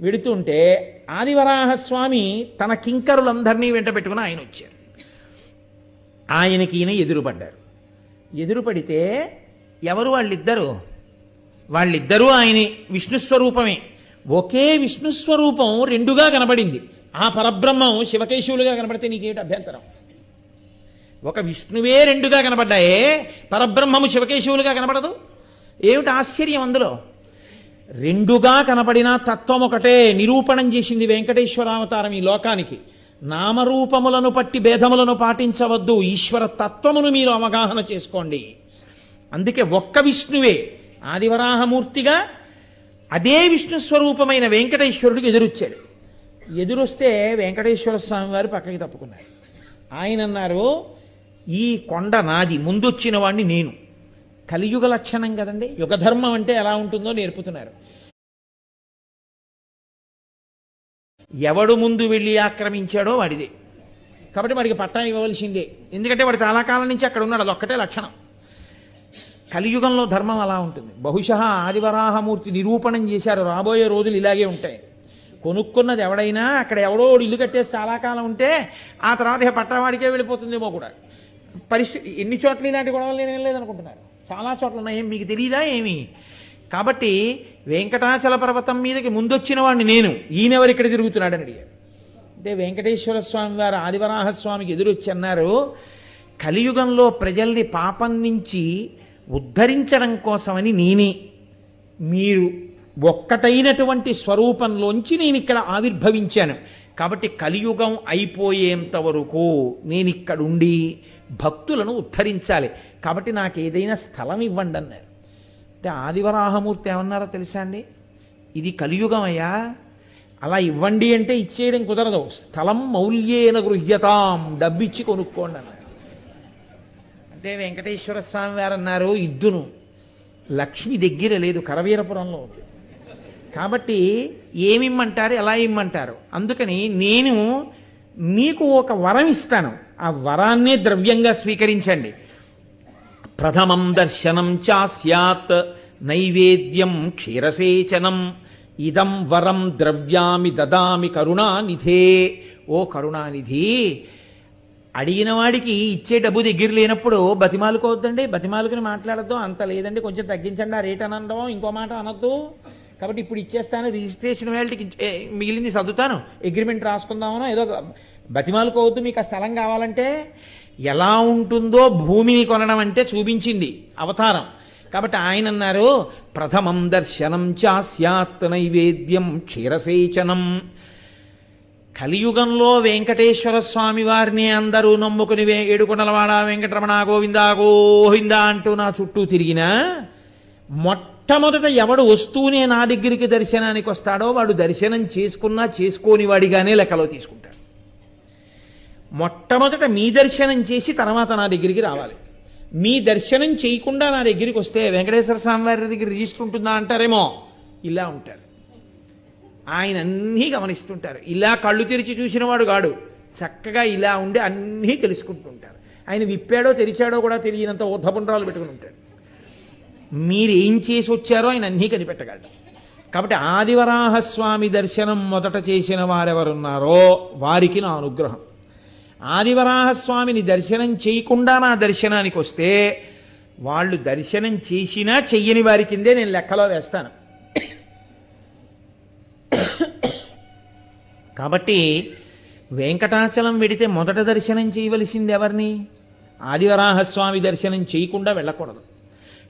వెడుతుంటే ఆదివరాహస్వామి తన కింకరులందరినీ వెంట పెట్టుకుని ఆయన వచ్చారు ఆయనకి ఈయన ఎదురుపడ్డారు. ఎదురుపడితే ఎవరు వాళ్ళిద్దరు? వాళ్ళిద్దరూ ఆయన విష్ణుస్వరూపమే ఒకే విష్ణుస్వరూపం రెండుగా కనబడింది. ఆ పరబ్రహ్మం శివకేశవులుగా కనబడితే నీకేమిటి అభ్యంతరం? ఒక విష్ణువే రెండుగా కనబడ్డాయే పరబ్రహ్మము శివకేశవులుగా కనబడదు? ఏమిటి ఆశ్చర్యం అందులో? రెండుగా కనపడిన తత్వం ఒకటే నిరూపణం చేసింది వెంకటేశ్వరావతారం ఈ లోకానికి. నామరూపములను పట్టి భేదములను పాటించవద్దు ఈశ్వర తత్వమును మీరు అవగాహన చేసుకోండి. అందుకే ఒక్క విష్ణువే ఆదివరాహమూర్తిగా అదే విష్ణు స్వరూపమైన వెంకటేశ్వరుడికి ఎదురొచ్చాడు. ఎదురొస్తే వెంకటేశ్వర స్వామి వారు పక్కకి తప్పుకున్నారు. ఆయన అన్నారు ఈ కొండ నాది ముందొచ్చిన వాడిని నేను. కలియుగ లక్షణం కదండి. యుగధర్మం అంటే ఎలా ఉంటుందో నేర్పుతున్నారు. ఎవడు ముందు వెళ్ళి ఆక్రమించాడో వాడిదే. కాబట్టి వాడికి పట్టా ఇవ్వవలసిందే. ఎందుకంటే వాడు చాలా కాలం నుంచి అక్కడ ఉన్నాడు. అదొక్కటే లక్షణం. కలియుగంలో ధర్మం అలా ఉంటుంది. బహుశ ఆదివరాహమూర్తి నిరూపణం చేశారు. రాబోయే రోజులు ఇలాగే ఉంటాయి. కొనుక్కున్నది ఎవడైనా అక్కడ ఎవడో ఇల్లు కట్టేసి చాలా కాలం ఉంటే ఆ తర్వాత ఇక పట్టావాడికే వెళ్ళిపోతుందేమో కూడా. పరిస్థితి ఎన్ని చోట్ల ఇలాంటి గొడవలు నేను వెళ్ళలేదనుకుంటున్నారు చాలా చోట్ల ఉన్నాయి. మీకు తెలియదా ఏమి? కాబట్టి వెంకటాచల పర్వతం మీదకి ముందొచ్చిన వాడిని నేను. ఈయనెవరు ఇక్కడ తిరుగుతున్నాడని అడిగారు అంటే వెంకటేశ్వర స్వామి వారు ఆదివరాహ స్వామికి ఎదురొచ్చి అన్నారు కలియుగంలో ప్రజల్ని పాపం నుంచి ఉద్ధరించడం కోసమని నేనే. మీరు ఒక్కటైనటువంటి స్వరూపంలోంచి నేను ఇక్కడ ఆవిర్భవించాను. కాబట్టి కలియుగం అయిపోయేంత వరకు నేను ఇక్కడ ఉండి భక్తులను ఉద్ధరించాలి. కాబట్టి నాకు ఏదైనా స్థలం ఇవ్వండి అన్నారు. అంటే ఆదివరాహమూర్తి ఏమన్నారో తెలుసా అండి? ఇది కలియుగం అయ్యా అలా ఇవ్వండి అంటే ఇచ్చేయడం కుదరదు. స్థలం మౌల్యేన గృహ్యతాం. డబ్బిచ్చి కొనుక్కోండి అన్నారు. అంటే వెంకటేశ్వర స్వామి వారు అన్నారు ఇద్దును. లక్ష్మి దగ్గర లేదు కరవీరపురంలో ఉంది. కాబట్టి ఏమిమ్మంటారు ఎలా ఇమ్మంటారు? అందుకని నేను మీకు ఒక వరం ఇస్తాను. ఆ వరాన్నే ద్రవ్యంగా స్వీకరించండి. ప్రథమం దర్శనం చాస్యాత్ నైవేద్యం క్షీరసేచనం ఇదం వరం ద్రవ్యామి దదామి కరుణానిధే. ఓ కరుణానిధి అడిగిన వాడికి ఇచ్చే డబ్బు దగ్గర లేనప్పుడు బతిమాలుకోవద్దండి బతిమాలుకుని మాట్లాడద్దు అంత లేదండి కొంచెం తగ్గించండి ఆ రేట్ అని అనడం ఇంకో మాట అనొద్దు. కాబట్టి ఇప్పుడు ఇచ్చేస్తాను రిజిస్ట్రేషన్ వేళకి మిగిలింది చదువుతాను అగ్రిమెంట్ రాసుకుందామనో? ఏదో ఒక- బతిమాలుకోవద్దు మీకు ఆ స్థలం కావాలంటే ఎలా ఉంటుందో భూమిని కొనడం అంటే చూపించింది అవతారం. కాబట్టి ఆయన అన్నారు ప్రథమం దర్శనం చాస్యాత్ నైవేద్యం క్షీరసేచనం. కలియుగంలో వెంకటేశ్వర స్వామి వారిని అందరూ నమ్ముకుని వే- ఏడుకొండలవాడ వెంకటరమణ గోవిందా గోవిందా అంటూ నా చుట్టూ తిరిగినా మొట్టమొదట ఎవడు వస్తూనే నా దగ్గరికి దర్శనానికి వస్తాడో వాడు దర్శనం చేసుకున్నా చేసుకోని వాడిగానే లెక్కలో తీసుకుంటాడు. మొట్టమొదట మీ దర్శనం చేసి తర్వాత నా దగ్గరికి రావాలి. మీ దర్శనం చేయకుండా నా దగ్గరికి వస్తే వెంకటేశ్వర స్వామి వారి దగ్గర రిజిస్టర్ ఉంటుందా అంటారేమో? ఇలా ఉంటారు ఆయన అన్నీ గమనిస్తుంటారు. ఇలా కళ్ళు తెరిచి చూసినవాడు కాడు. చక్కగా ఇలా ఉండి అన్నీ తెలుసుకుంటుంటారు. ఆయన విప్పాడో తెరిచాడో కూడా తెలియనంత ఊర్ధపుండ్రాలు పెట్టుకుని ఉంటాడు. మీరు ఏం చేసి వచ్చారో ఆయన అన్నీ కనిపెట్టగలడు. కాబట్టి ఆదివరాహస్వామి దర్శనం మొదట చేసిన వారెవరున్నారో వారికి నా అనుగ్రహం. ఆదివరాహస్వామిని దర్శనం చేయకుండా నా దర్శనానికి వస్తే వాళ్ళు దర్శనం చేసినా చెయ్యని వారి కిందే నేను లెక్కలో వేస్తాను. కాబట్టి వెంకటాచలం వెడితే మొదట దర్శనం చేయవలసింది ఎవరిని? ఆదివరాహస్వామి దర్శనం చేయకుండా వెళ్ళకూడదు.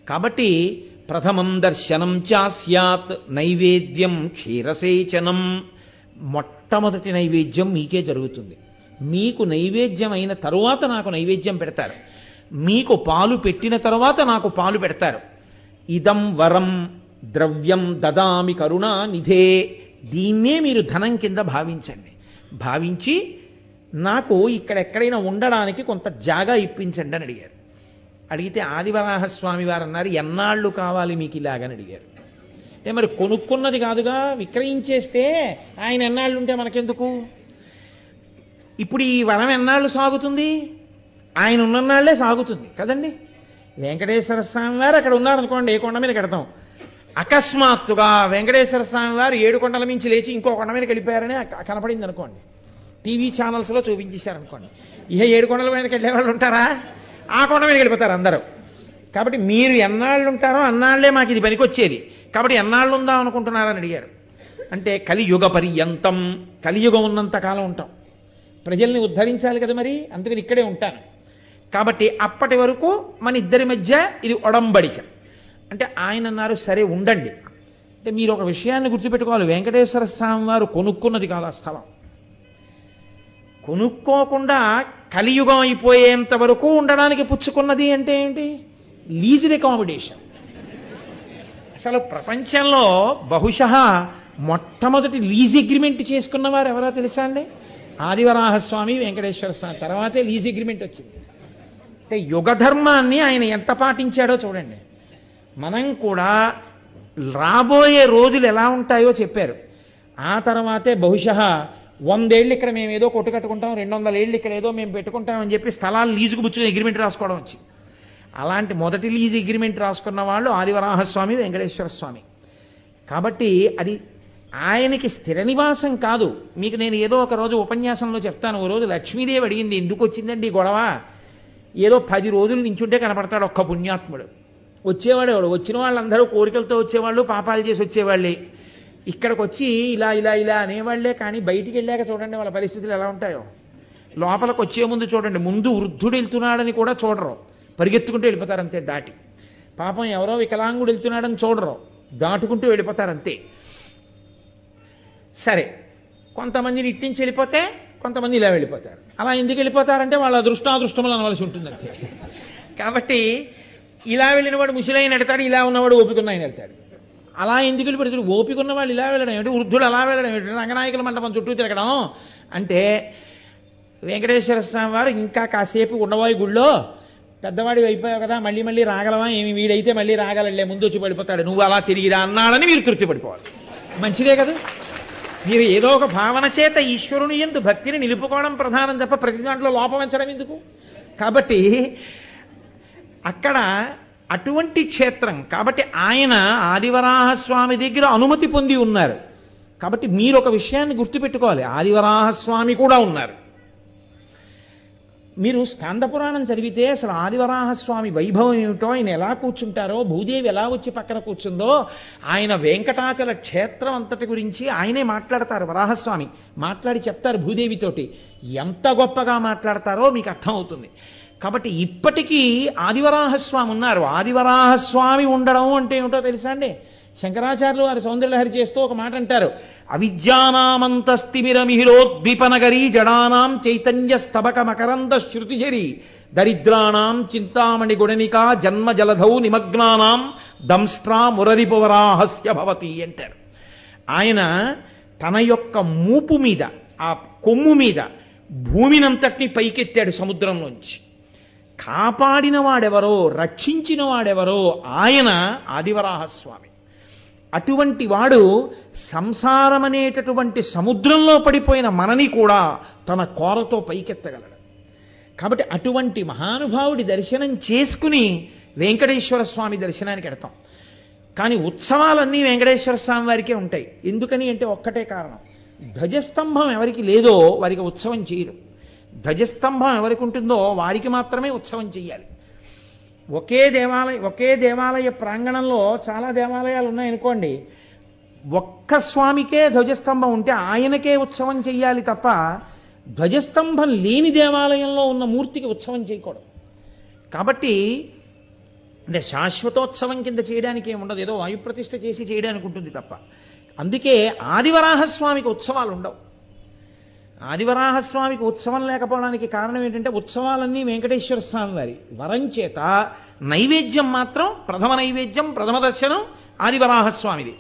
కాబట్టి ప్రథమం దర్శనం చాస్యాత్ నైవేద్యం క్షీరసేచనం. మొట్టమొదటి నైవేద్యం మీకే జరుగుతుంది. మీకు నైవేద్యం అయిన తరువాత నాకు నైవేద్యం పెడతారు. మీకు పాలు పెట్టిన తరువాత నాకు పాలు పెడతారు. ఇదం వరం ద్రవ్యం దదామి కరుణా నిధే. దీన్నే మీరు ధనం కింద భావించండి. భావించి నాకు ఇక్కడ ఎక్కడైనా ఉండడానికి కొంత జాగా ఇప్పించండి అని అడిగారు. అడిగితే ఆదివరాహస్వామి వారు అన్నారు ఎన్నాళ్ళు కావాలి మీకు ఇలాగని అడిగారు. అంటే మరి కొనుక్కున్నది కాదుగా విక్రయించేస్తే ఆయన ఎన్నాళ్ళు ఉంటే మనకెందుకు? ఇప్పుడు ఈ వనం ఎన్నాళ్ళు సాగుతుంది? ఆయన ఉన్ననాళ్ళే సాగుతుంది. కదండి వెంకటేశ్వర స్వామి వారు అక్కడ ఉన్నారనుకోండి ఏ కొండ మీద కడతాం. అకస్మాత్తుగా వెంకటేశ్వర స్వామి వారు ఏడు కొండల మించి లేచి ఇంకో కొండ మీద వెళ్ళిపోయారని కనపడింది అనుకోండి టీవీ ఛానల్స్లో చూపించేశారు అనుకోండి ఇక ఏడు కొండల మీదకి వెళ్ళేవాళ్ళు ఉంటారా? ఆ కొండ మీదకి వెళ్ళిపోతారు అందరూ. కాబట్టి మీరు ఎన్నాళ్ళు ఉంటారో అన్నాళ్ళే మాకు ఇది పనికొచ్చేది. కాబట్టి ఎన్నాళ్ళు ఉందాం అనుకుంటున్నారని అడిగారు. అంటే కలియుగ పర్యంతం కలియుగం ఉన్నంత కాలం ఉంటాం. ప్రజల్ని ఉద్ధరించాలి కదా మరి అందుకని ఇక్కడే ఉంటాను. కాబట్టి అప్పటి వరకు మన ఇద్దరి మధ్య ఇది ఒడంబడిక. అంటే ఆయన అన్నారు సరే ఉండండి. అంటే మీరు ఒక విషయాన్ని గుర్తుపెట్టుకోవాలి. వెంకటేశ్వర స్వామి వారు కొనుక్కున్నది కాదు ఆ స్థలం. కొనుక్కోకుండా కలియుగం అయిపోయేంత వరకు ఉండడానికి పుచ్చుకున్నది అంటే ఏంటి? Leased accommodation. అసలు ప్రపంచంలో బహుశా మొట్టమొదటి లీజ్ అగ్రిమెంట్ చేసుకున్న వారు ఎవరో తెలుసా అండి? ఆదివరాహస్వామి వెంకటేశ్వర స్వామి. తర్వాతే లీజ్ అగ్రిమెంట్ వచ్చింది. అంటే యుగధర్మాన్ని ఆయన ఎంత పాటించాడో చూడండి. మనం కూడా రాబోయే రోజులు ఎలా ఉంటాయో చెప్పారు. ఆ తర్వాతే బహుశా వందేళ్ళు ఇక్కడ మేము ఏదో కొట్టు కట్టుకుంటాం రెండు వందల ఏళ్ళు ఇక్కడ ఏదో మేము పెట్టుకుంటాం అని చెప్పి స్థలాలు లీజుకు పుచ్చుకుని అగ్రిమెంట్ రాసుకోవడం వచ్చింది అలాంటి మొదటి లీజ్ అగ్రిమెంట్ రాసుకున్న వాళ్ళు ఆదివరాహస్వామి వెంకటేశ్వర స్వామి. కాబట్టి అది ఆయనకి స్థిర నివాసం కాదు. మీకు నేను ఏదో ఒక రోజు ఉపన్యాసంలో చెప్తాను. ఓ రోజు లక్ష్మీదేవి అడిగింది ఎందుకు వచ్చిందండి గొడవ? ఏదో పది రోజులు నించుంటే కనపడతాడు ఒక్క పుణ్యాత్ముడు. వచ్చేవాడు ఎవడు? వచ్చిన వాళ్ళందరూ కోరికలతో వచ్చేవాళ్ళు పాపాలు చేసి వచ్చేవాళ్ళే. ఇక్కడికి వచ్చి ఇలా ఇలా ఇలా అనేవాళ్ళే కానీ బయటికి వెళ్ళాక చూడండి వాళ్ళ పరిస్థితులు ఎలా ఉంటాయో. లోపలికి వచ్చే ముందు చూడండి ముందు వృద్ధుడు వెళ్తున్నాడని కూడా చూడరు. పరిగెత్తుకుంటూ వెళ్ళిపోతారు అంతే దాటి. పాపం ఎవరో వికలాంగుడు వెళ్తున్నాడని చూడరు. దాటుకుంటూ వెళ్ళిపోతారు అంతే సరే కొంతమందిని ఇట్టించి వెళ్ళిపోతే కొంతమంది ఇలా వెళ్ళిపోతారు. అలా ఎందుకు వెళ్ళిపోతారంటే వాళ్ళ అదృష్టాదృష్టములు అనవలసి ఉంటుంది అంతే కాబట్టి ఇలా వెళ్ళినవాడు ముసిలైన వెళ్తాడు ఇలా ఉన్నవాడు ఓపిక ఆయన వెళ్తాడు. అలా ఎందుకు వెళ్ళిపోతాడు ఓపిక ఉన్న వాళ్ళు ఇలా వెళ్ళడం ఏమిటి? వృద్ధులు అలా వెళ్ళడం ఏమిటి? రంగనాయకుల మండపం చుట్టూ తిరగడం. అంటే వెంకటేశ్వర స్వామి వారు ఇంకా కాసేపు ఉండవాయి గుళ్ళో పెద్దవాడి అయిపోయావు కదా మళ్ళీ మళ్ళీ రాగలవా? ఏమి వీడైతే మళ్ళీ రాగలలే ముందు వచ్చి పడిపోతాడు. నువ్వు అలా తిరిగిరా అన్నాడని మీరు తృప్తి పడిపోవాలి. మంచిదే కదా? మీరు ఏదో ఒక భావన చేత ఈశ్వరుని ఎందు భక్తిని నిలుపుకోవడం ప్రధానం తప్ప ప్రతి దాంట్లో లోపం ఎందుకు? కాబట్టి అక్కడ అటువంటి క్షేత్రం. కాబట్టి ఆయన ఆదివరాహస్వామి దగ్గర అనుమతి పొంది ఉన్నారు. కాబట్టి మీరు ఒక విషయాన్ని గుర్తుపెట్టుకోవాలి. ఆదివరాహస్వామి కూడా ఉన్నారు. మీరు స్కాంద పురాణం చదివితే అసలు ఆదివరాహస్వామి వైభవం ఏమిటో ఆయన ఎలా కూర్చుంటారో భూదేవి ఎలా వచ్చి పక్కన కూర్చుందో ఆయన వెంకటాచల క్షేత్రం అంతటి గురించి ఆయనే మాట్లాడతారు వరాహస్వామి. మాట్లాడి చెప్తారు భూదేవితోటి. ఎంత గొప్పగా మాట్లాడతారో మీకు అర్థమవుతుంది. కాబట్టి ఇప్పటికీ ఆదివరాహస్వామి ఉన్నారు. ఆదివరాహస్వామి ఉండడం అంటే ఏమిటో తెలుసా అండి? శంకరాచార్యులు వారి సౌందర్యలహరి చేస్తూ ఒక మాట అంటారు. అవిద్యానామంతస్తిమిరమిహిరోద్దీపనగరీ జడానాం చైతన్య స్తబక మకరంద శృతిజరి దరిద్రాణం చింతామణి గుణనికా జన్మ జలధౌ నిమగ్నానాం దంస్ట్రా మురరిపువరాహస్య భవతి అంటారు. ఆయన తన యొక్క మూపు మీద ఆ కొమ్ము మీద భూమినంతటిని పైకెత్తాడు సముద్రంలోంచి. కాపాడిన వాడెవరో రక్షించిన వాడెవరో ఆయన ఆదివరాహస్వామి. అటువంటి వాడు సంసారం అనేటటువంటి సముద్రంలో పడిపోయిన మనని కూడా తన కోరతో పైకెత్తగలడు. కాబట్టి అటువంటి మహానుభావుడి దర్శనం చేసుకుని వెంకటేశ్వర స్వామి దర్శనానికి ఎడతాం కానీ ఉత్సవాలన్నీ వెంకటేశ్వర స్వామి వారికే ఉంటాయి. ఎందుకని అంటే ఒక్కటే కారణం. ధ్వజస్తంభం ఎవరికి లేదో వారికి ఉత్సవం చేయరు. ధ్వజస్తంభం ఎవరికి ఉంటుందో వారికి మాత్రమే ఉత్సవం చేయాలి ఒకే దేవాలయ ఒకే దేవాలయ ప్రాంగణంలో చాలా దేవాలయాలు ఉన్నాయనుకోండి ఒక్క స్వామికే ధ్వజస్తంభం ఉంటే ఆయనకే ఉత్సవం చెయ్యాలి తప్ప ధ్వజస్తంభం లేని దేవాలయంలో ఉన్న మూర్తికి ఉత్సవం చేయకూడదు. కాబట్టి అంటే శాశ్వతోత్సవం కింద చేయడానికి ఏముండదు ఉండదు. ఏదో వాయుప్రతిష్ఠ చేసి చేయడానికి ఉంటుంది తప్ప. అందుకే ఆదివరాహస్వామికి ఉత్సవాలు ఉండవు. ఆదివరాహస్వామికి ఉత్సవం లేకపోవడానికి కారణం ఏంటంటే ఉత్సవాలన్నీ వెంకటేశ్వర స్వామి వారి వరం చేత నైవేద్యం మాత్రం ప్రథమ నైవేద్యం ప్రథమ దర్శనం ఆదివరాహస్వామిది.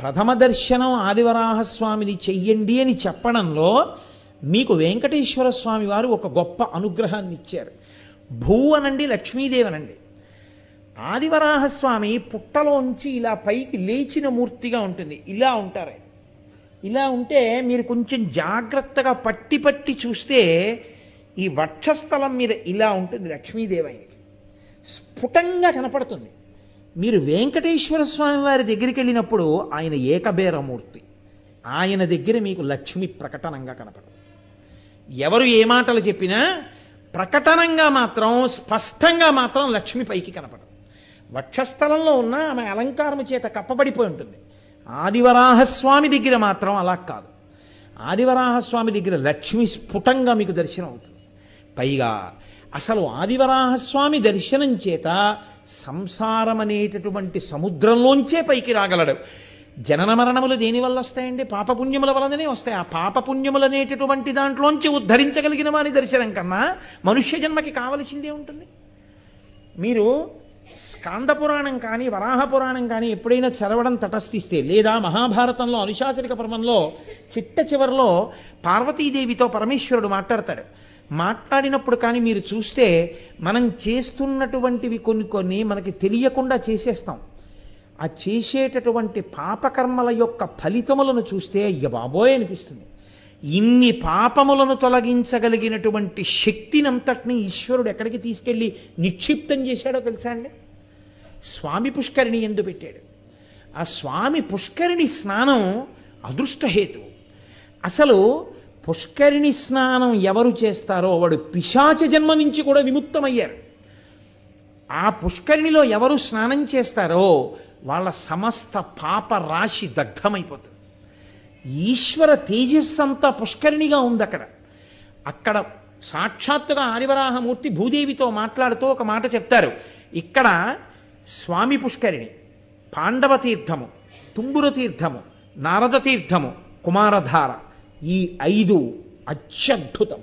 ప్రథమ దర్శనం ఆదివరాహస్వామిని చెయ్యండి అని చెప్పడంలో మీకు వెంకటేశ్వర స్వామి వారు ఒక గొప్ప అనుగ్రహాన్ని ఇచ్చారు. భూ అనండి లక్ష్మీదేవి అనండి. ఆదివరాహస్వామి పుట్టలోంచి ఇలా పైకి లేచిన మూర్తిగా ఉంటుంది. ఇలా ఉంటారు ఆయన. ఇలా ఉంటే మీరు కొంచెం జాగ్రత్తగా పట్టి పట్టి చూస్తే ఈ వక్షస్థలం మీద ఇలా ఉంటుంది లక్ష్మీదేవి ఆయనకి స్ఫుటంగా కనపడుతుంది. మీరు వెంకటేశ్వర స్వామి వారి దగ్గరికి వెళ్ళినప్పుడు ఆయన ఏకబేరమూర్తి. ఆయన దగ్గర మీకు లక్ష్మి ప్రకటనంగా కనపడదు ఎవరు ఏ మాటలు చెప్పినా ప్రకటనంగా మాత్రం స్పష్టంగా మాత్రం లక్ష్మి పైకి కనపడదు. వక్షస్థలంలో ఉన్న ఆమె అలంకారము చేత కప్పబడిపోయి ఉంటుంది. ఆదివరాహస్వామి దగ్గర మాత్రం అలా కాదు. ఆదివరాహస్వామి దగ్గర లక్ష్మి స్ఫుటంగా మీకు దర్శనం అవుతుంది. పైగా అసలు ఆదివరాహస్వామి దర్శనం చేత సంసారం అనేటటువంటి సముద్రంలోంచే పైకి రాగలడు. జనన మరణములు దేనివల్ల వస్తాయండి? పాపపుణ్యముల వలననే వస్తాయి. ఆ పాపపుణ్యములు అనేటటువంటి దాంట్లోంచి ఉద్ధరించగలిగిన వారి దర్శనం కన్నా మనుష్య జన్మకి కావలసిందే ఉంటుంది. మీరు కాందపురాణం కానీ వరాహ పురాణం కానీ ఎప్పుడైనా చదవడం తటస్థిస్తే లేదా మహాభారతంలో అనుశాసనిక పర్వంలో చిట్ట చివరిలో పార్వతీదేవితో పరమేశ్వరుడు మాట్లాడతాడు. మాట్లాడినప్పుడు కానీ మీరు చూస్తే మనం చేస్తున్నటువంటివి కొన్ని కొన్ని మనకి తెలియకుండా చేసేస్తాం. ఆ చేసేటటువంటి పాపకర్మల యొక్క ఫలితములను చూస్తే అయ్య బాబోయ్ అనిపిస్తుంది. ఇన్ని పాపములను తొలగించగలిగినటువంటి శక్తినంతటిని ఈశ్వరుడు ఎక్కడికి తీసుకెళ్ళి నిక్షిప్తం చేశాడో తెలుసా అండి? స్వామి పుష్కరిణి ఎందు పెట్టాడు. ఆ స్వామి పుష్కరిణి స్నానం అదృష్టహేతువు అసలు పుష్కరిణి స్నానం ఎవరు చేస్తారో వాడు పిశాచ జన్మ నుంచి కూడా విముక్తమయ్యారు. ఆ పుష్కరిణిలో ఎవరు స్నానం చేస్తారో వాళ్ళ సమస్త పాప రాశి దగ్ధమైపోతుంది. ఈశ్వర తేజస్సు అంతా పుష్కరిణిగా ఉంది అక్కడ. అక్కడ సాక్షాత్తుగా ఆదివరాహమూర్తి భూదేవితో మాట్లాడుతూ ఒక మాట చెప్తారు. ఇక్కడ స్వామి పుష్కరిణి పాండవ తీర్థము తుంగురు తీర్థము నారద తీర్థము కుమారధార ఈ ఐదు అత్యద్భుతం.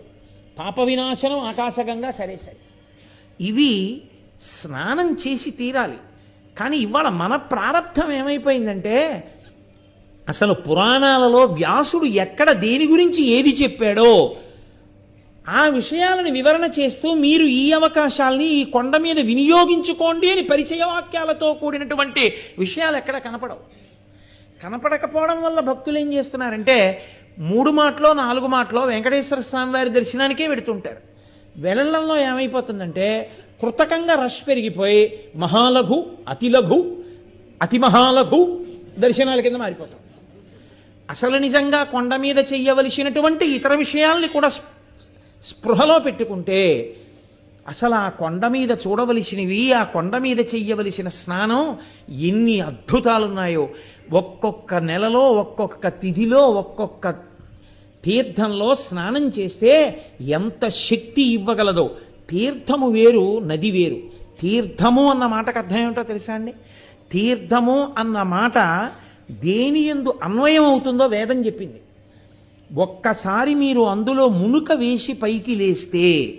పాప వినాశనం ఆకాశగంగా సరే సరే. ఇవి స్నానం చేసి తీరాలి. కానీ ఇవాళ మన ప్రారంధం ఏమైపోయిందంటే అసలు పురాణాలలో వ్యాసుడు ఎక్కడ దేని గురించి ఏది చెప్పాడో ఆ విషయాలను వివరణ చేస్తూ మీరు ఈ అవకాశాల్ని ఈ కొండ మీద వినియోగించుకోండి అని పరిచయ వాక్యాలతో కూడినటువంటి విషయాలు ఎక్కడ కనపడవు. కనపడకపోవడం వల్ల భక్తులు ఏం చేస్తున్నారంటే మూడు మాటలో నాలుగు మాటలో వెంకటేశ్వర స్వామి వారి దర్శనానికే వెడుతుంటారు. వెళ్ళడంలో ఏమైపోతుందంటే కృతకంగా రష్ పెరిగిపోయి మహాలఘు అతి లఘు అతి మహాలఘు దర్శనాల కింద మారిపోతాం. అసలు నిజంగా కొండ మీద చెయ్యవలసినటువంటి ఇతర విషయాల్ని కూడా స్పృహలో పెట్టుకుంటే అసలు ఆ కొండ మీద చూడవలసినవి ఆ కొండ మీద చెయ్యవలసిన స్నానం ఎన్ని అద్భుతాలున్నాయో. ఒక్కొక్క నెలలో ఒక్కొక్క తిథిలో ఒక్కొక్క తీర్థంలో స్నానం చేస్తే ఎంత శక్తి ఇవ్వగలదో. తీర్థము వేరు నది వేరు. తీర్థము అన్న మాటకు అర్థం ఏమిటో తెలుసా అండి? తీర్థము అన్న మాట దేని ఎందు అన్వయం అవుతుందో వేదం చెప్పింది. ఒక్కసారి మీరు అందులో మునుక వేసి పైకి లేస్తే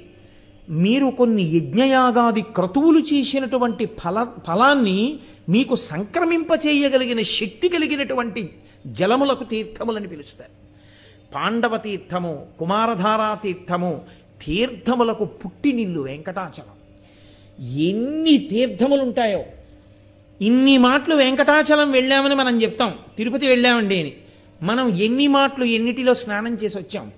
మీరు కొన్ని యజ్ఞయాగాది క్రతువులు చేసినటువంటి ఫల ఫలాన్ని మీకు సంక్రమింపచేయగలిగిన శక్తి కలిగినటువంటి జలములకు తీర్థములని పిలుస్తారు. పాండవ తీర్థము కుమారధారా తీర్థము తీర్థములకు పుట్టినిల్లు వెంకటాచలం. ఎన్ని తీర్థములు ఉంటాయో ఇన్ని మాటలు వెంకటాచలం వెళ్ళామని మనం చెప్తాం. తిరుపతి వెళ్ళామండి అని. మనం ఎన్ని మాటలు ఎన్నిటిలో స్నానం చేసి వచ్చాం?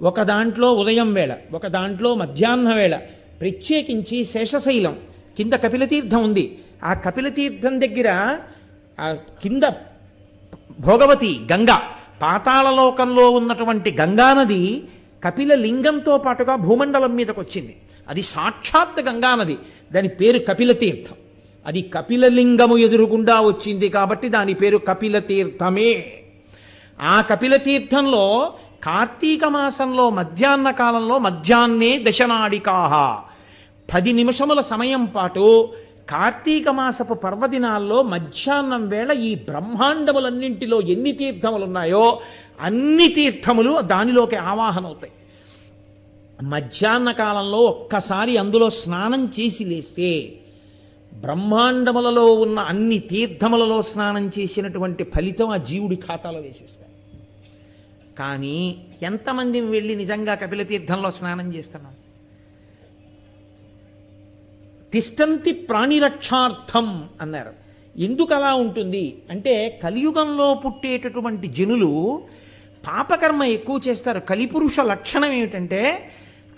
ఒక దాంట్లో ఉదయం వేళ ఒక దాంట్లో మధ్యాహ్న వేళ ప్రత్యేకించి శేషశైలం కింద కపిలతీర్థం ఉంది. ఆ కపిలతీర్థం దగ్గర ఆ కింద భోగవతి గంగ పాతాళలోకంలో ఉన్నటువంటి గంగానది కపిల లింగంతో పాటుగా భూమండలం మీదకి వచ్చింది. అది సాక్షాత్ గంగానది దాని పేరు కపిలతీర్థం. అది కపిలలింగము ఎదురుగుండా వచ్చింది కాబట్టి దాని పేరు కపిలతీర్థమే. ఆ కపిల తీర్థంలో కార్తీక మాసంలో మధ్యాహ్న కాలంలో మధ్యాహ్నే దశనాడికాహ. పది నిమిషముల సమయం పాటు కార్తీక మాసపు పర్వదినాల్లో మధ్యాహ్నం వేళ ఈ బ్రహ్మాండములన్నింటిలో ఎన్ని తీర్థములు ఉన్నాయో అన్ని తీర్థములు దానిలోకి ఆవాహన అవుతాయి మధ్యాహ్న కాలంలో ఒక్కసారి అందులో స్నానం చేసి లేస్తే బ్రహ్మాండములలో ఉన్న అన్ని తీర్థములలో స్నానం చేసినటువంటి ఫలితం ఆ జీవుడి ఖాతాలో వేసేస్తారు కానీ ఎంతమంది వెళ్ళి నిజంగా కపిలతీర్థంలో స్నానం చేస్తున్నాం? తిష్టంతి ప్రాణిరక్షార్థం అన్నారు. ఎందుకు అలా ఉంటుంది? అంటే కలియుగంలో పుట్టేటటువంటి జనులు పాపకర్మ ఎక్కువ చేస్తారు. కలిపురుష లక్షణం ఏమిటంటే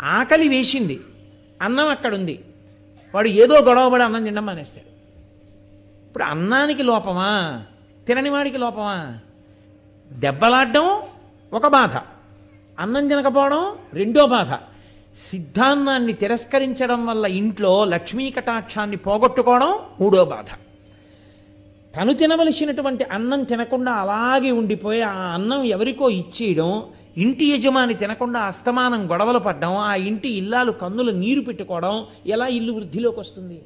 ఆకలి వేసింది. అన్నం అక్కడ ఉంది వాడు ఏదో గొడవబడి అన్నం తినడం మానేస్తాడు. ఇప్పుడు అన్నానికి లోపమా? తిననివాడికి లోపమా? దెబ్బలాడడం ఒక బాధ. అన్నం తినకపోవడం రెండో బాధ. సిద్ధాన్నాన్ని తిరస్కరించడం వల్ల ఇంట్లో లక్ష్మీ కటాక్షాన్ని పోగొట్టుకోవడం మూడో బాధ. తను తినవలసినటువంటి అన్నం తినకుండా అలాగే ఉండిపోయి ఆ అన్నం ఎవరికో ఇచ్చేయడం ఇంటి యజమాని తినకుండా అస్తమానం గొడవలు పడ్డం ఆ ఇంటి ఇల్లాలు కన్నుల నీరు పెట్టుకోవడం ఎలా ఇల్లు వృద్ధిలోకి వస్తుంది?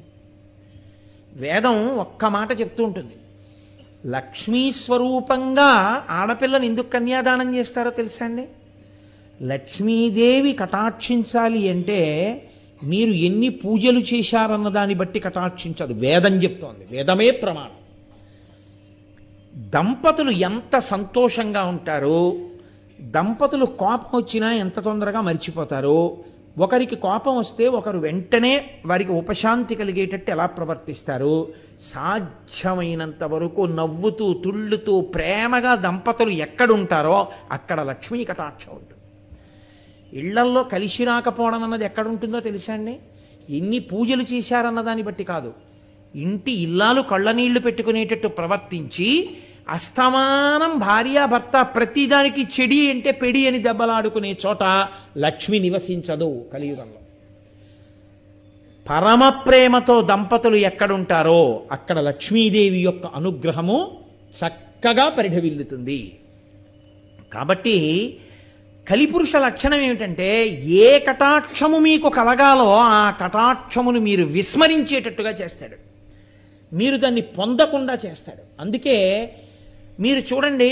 వేదం ఒక్క మాట చెప్తూ ఉంటుంది. లక్ష్మీ స్వరూపంగా ఆడపిల్లని ఎందుకు కన్యాదానం చేస్తారో తెలుసా అండి? లక్ష్మీదేవి కటాక్షించాలి అంటే మీరు ఎన్ని పూజలు చేశారన్న దాన్ని బట్టి కటాక్షించదు. వేదం చెప్తోంది. వేదమే ప్రమాణం. దంపతులు ఎంత సంతోషంగా ఉంటారో దంపతులు కోపం వచ్చినా ఎంత తొందరగా మర్చిపోతారో ఒకరికి కోపం వస్తే ఒకరు వెంటనే వారికి ఉపశాంతి కలిగేటట్టు ఎలా ప్రవర్తిస్తారు? సాధ్యమైనంత వరకు నవ్వుతూ తుళ్ళుతూ ప్రేమగా దంపతులు ఎక్కడుంటారో అక్కడ లక్ష్మీ కటాక్షం ఉంటుంది. ఇళ్ళల్లో కలిసి రాకపోవడం అన్నది ఎక్కడ ఉంటుందో తెలుసా అండి? ఎన్ని పూజలు చేశారన్న దాన్ని బట్టి కాదు. ఇంటి ఇల్లాలు కళ్ళనీళ్ళు పెట్టుకునేటట్టు ప్రవర్తించి అస్తమానం భార్యాభర్త ప్రతిదానికి చెడి అంటే పెడి అని దెబ్బలాడుకునే చోట లక్ష్మి నివసించదు కలియుగంలో. పరమ ప్రేమతో దంపతులు ఎక్కడుంటారో అక్కడ లక్ష్మీదేవి యొక్క అనుగ్రహము చక్కగా పరిఢవిల్లుతుంది కాబట్టి కలిపురుష లక్షణం ఏమిటంటే ఏ కటాక్షము మీకు కలగాలో ఆ కటాక్షమును మీరు విస్మరించేటట్టుగా చేస్తాడు. మీరు దాన్ని పొందకుండా చేస్తాడు. అందుకే మీరు చూడండి